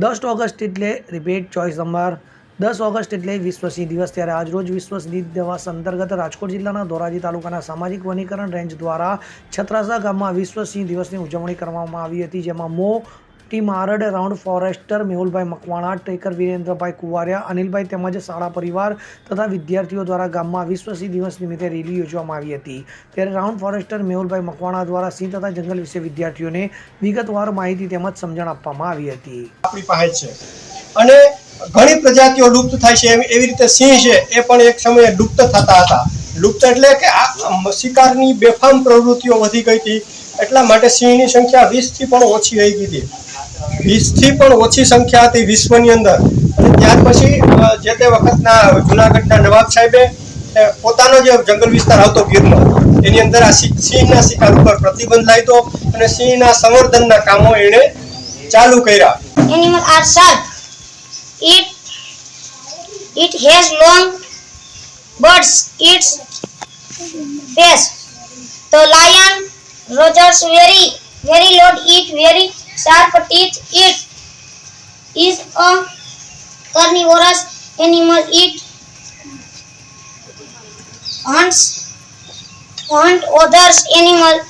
દસ ઓગસ્ટ એટલે repeat choice number. દસ ઓગસ્ટ એટલે વિશ્વ સિંહ દિવસ. ત્યારે આજરોજ વિશ્વ સિંહ દિવસ અંતર્ગત રાજકોટ જિલ્લાના ધોરાજી તાલુકાના સામાજિક વનીકરણ રેન્જ દ્વારા છત્રાસા ગામમાં વિશ્વ સિંહ દિવસની ઉજવણી કરવામાં આવી હતી, જેમાં Moti Marad round forester મેહુલભાઈ મકવાણા, ટેકર વિરેન્દ્રભાઈ કુવારિયા, અનિલભાઈ તેમજ શાળા પરિવાર તથા વિદ્યાર્થીઓ દ્વારા ગામમાં વિશ્વ સિંહ દિવસ નિમિત્તે રેલી યોજવામાં આવી હતી. ત્યારે રાઉન્ડ ફોરેસ્ટર મેહુલભાઈ મકવાણા દ્વારા સિંહ તથા જંગલ વિશે વિદ્યાર્થીઓને વિગતવાર માહિતી તેમજ સમજણ આપવામાં આવી હતી. આપણી પાસે છે. અને ઘણી પ્રજાતિઓ લુપ્ત થાય છે. એવી રીતે સિંહ છે, એ પણ એક સમયે લુપ્ત થતા હતા. લુપ્ત એટલે કે આ શિકારની બેફામ પ્રવૃત્તિઓ વધી ગઈ હતી. એટલા માટે સિંહની સંખ્યા વીસથી પણ ઓછી થઈ ગઈ હતી. વીસથી પણ ઓછી સંખ્યા હતી વિશ્વની અંદર. અને ત્યાર પછી જે તે વખતના જુનાગઢના નવાબ સાહેબે પોતાનો જે જંગલ વિસ્તાર આવતો ગીરનો, એની અંદર આ સિંહના શિકાર ઉપર પ્રતિબંધ લાવ્યો અને સિંહના સંવર્ધનના કામો એણે ચાલુ કર્યા. Animal are sharp. It it has long birds its face the lion roars very very loud it very sharp teeth. It is a carnivorous animal. It hunts hunt others animal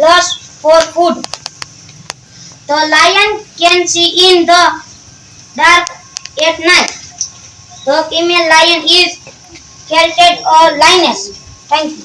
lust for food. The lion can see in the dark at night. The female lion is called a lioness. Thank you.